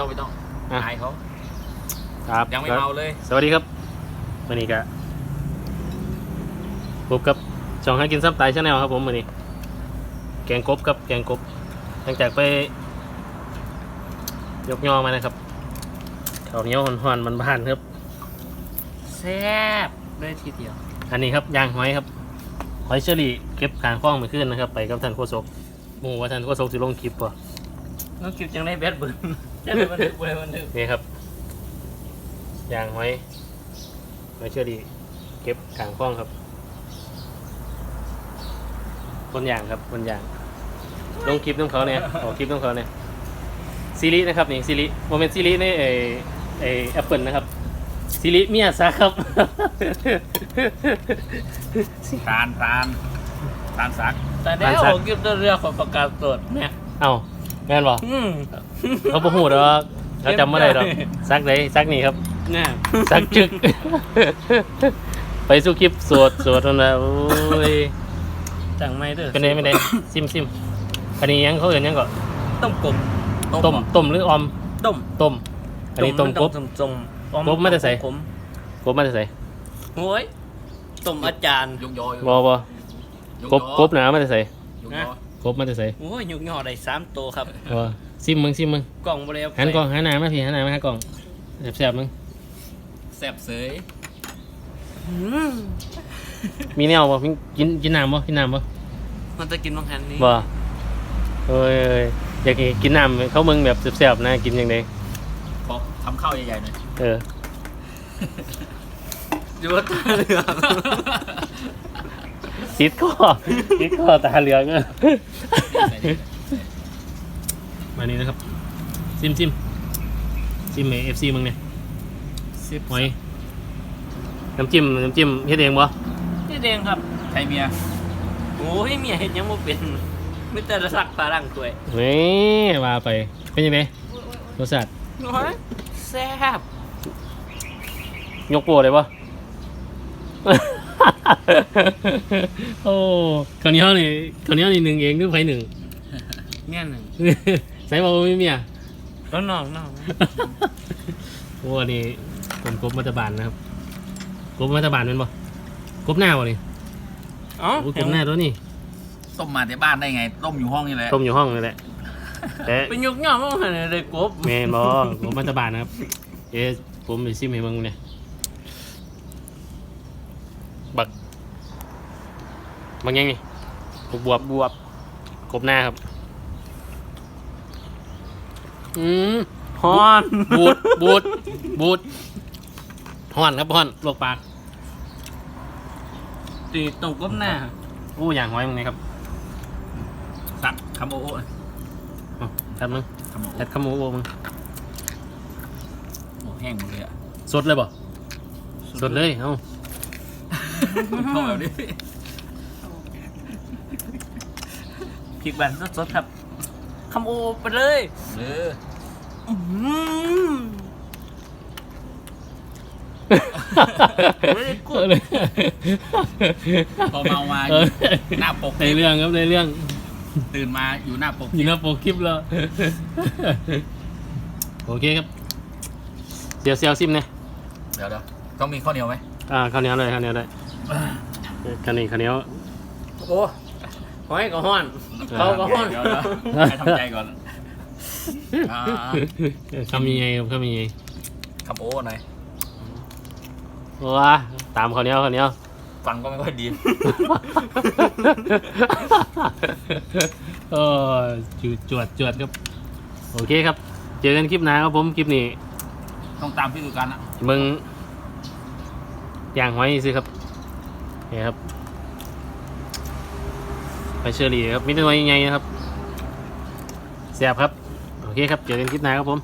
ต้องไม่ต้องอะ อายเขาครับยังไม่เมาเลย สวัสดีครับวันนี้ก็พบกับช่องให้กินซ้ำตายชาแนลครับผมวันนี้ แกงกบครับแกงกบหลังจากไป ยกยอมานะครับข้าวเหนียวหอนๆมันบานๆครับ แซ่บเลยทีเดียว อันนี้ครับย่างหอยครับหอยเชอรี่เก็บกลางคล้องมาขึ้นนะครับ ไปกับท่านโฆษกหมูว่าท่านโฆษกสิลงคลิปป่ะน้องคิวจังได้แบดเบิร์น จะได้บันทึกไว้บันทึกนี่ครับย่างหอยหอยเชอรี่เก็บกลางคล้องครับคนย่างครับคนย่างลงคลิปต้องเขาเนี่ยออกคลิปต้องเขาเนี่ยซีรีส์นะครับนี่ซีรีส์โมเมนต์ซีรีส์ในไอไอแอปเปิลนะครับซีรีส์เมียซะครับทานทานทานสักแต่ได้ออกกิฟต์เรือของประกาศสดเนี่ยเอ้าแม่นบ่อืม เขาบ่ฮู้ดอกเขาจำไม่ได้ดอกซักไหนซักนี่ครับเนี่ยซักจึก ไปสู้คลิปสวดสวดนั่นนะโอ้ยจังไม่เด้อเป็นไงเป็นไงซิมซิมอันนี้ยังเขาเอื่นยังก่อนต้มกบต้มต้มหรือออมต้มต้มอันนี้ต้มกบ ต้มต้มต้มกบไม่ได้ใส่ผมกบมาจะใส่โอ้ยต้มอาจารย์ ยกยอยบ่บ่ยกบกบหนามาจะใส่ยกยอ กบมาจะใส่โอ้ยยุกย่อได้สามตัวครับบ่ ซิมมึงซิมมึงกล่องบริเวณหันกล่องหันหน้ามาพี่หันหน้ามาหากล่องแซ่บๆมึงแซ่บเสยมีแนวบ่มีกินกินน้ำบ่กินน้ำบ่มันจะกินบางแฮนนี้บ่โอ้ยเอ้ยอยากกินน้ำเขามึงแบบแซ่บๆนะกินยังไงขอทำข้าวใหญ่ๆหน่อยเอออยู่ว่าตาเหลืองติดคอติดคอตาเหลืองอะใส่ดิ มานี่นะครับซิมซิมซิมเอฟซีมึงเนี่ยสิบหอยน้ำจิ้มน้ำจิ้มเฮ็ดเองบ่นี่เองครับใครเมียโอ้ยเมียเห็นยังบ่เป็นไม่แต่ละสักปลาลังตัวนี่ว่าไปเป็นยังไงรสชาติโอ้ยแซ่บยกโปรเลยบ่โอ้ข้าวเหนียวนี่ข้าวเหนียวนี่หนึ่งเองหรือไผหนึ่งเนี่ยหนึ่ง ใส่บ่บ่มีเมียก็นอกนอกโอ้อันนี้ผมกบมัตบานนะครับกบมัตบานเป็นบ่กบหน้าบ่นี่อ๋อโอ้ยกบหน้าตัวนี้ต้มมาในบ้านได้ไง ต้มอยู่ห้องนี่แหละต้มอยู่ห้องนี่แหละแต่เป็นยุกย่อมากเลยเลยกบแมนบอผมมันตะบานนะครับเอ๊ะผมไปซิมให้มึงเนี่ยบักบักยังไงบวบบวบบวกบหน้าครับ อืมฮอนบูดบูดบูดห่อนครับห่อนลวกปากตีตรงกบหน้าอู้อย่างหอยมึงไงครับสักคำโอ้โอ้เอาทัดมึงคำโอ้ทัดขมูโอมึงโอ้แห้งหมดเลยอะสดเลยบ่สดเลยเอ้าเข้าแบบนี้พริกบันสดๆครับ คำโอไปเลยเอออื้อหือไม่ได้กดพอเมามาอเอยู่อหน้าปกในเรื่องครับในเรื่องตื่นมาอยู่หน้าปกอยู่หน้าโปรคลิปแล้วโอเคครับเซียวเซียวซิมเนี่ยเดี๋ยวเดี๋ยวต้องมีข้าวเหนียวไหมอ่าข้าวเหนียวเลยข้าวเหนียวได้ข้าวเหนียวข้าวเหนียวโอ้ หอยก็ห้อนเขาก็ห้อนเดี๋ยวเดี๋ยวให้ทำใจก่อนอ่าคำยังไงครับคำยังไงคำโอ้หน่อยว้าตามข้าวเหนียวข้าวเหนียว ฟังก็ไม่ค่อยดี โอ้จวดจวดจวดครับ โอเคครับ เจอกันคลิปหน้าครับผม คลิปนี้ต้องตามพี่สุการนะ มึงย่างหอยสิครับนี่ครับ ไปเชอรี่ครับมิตรน้อยยังไงนะครับแซ่บครับ โอเคครับ เจอกันคลิปหน้าครับผม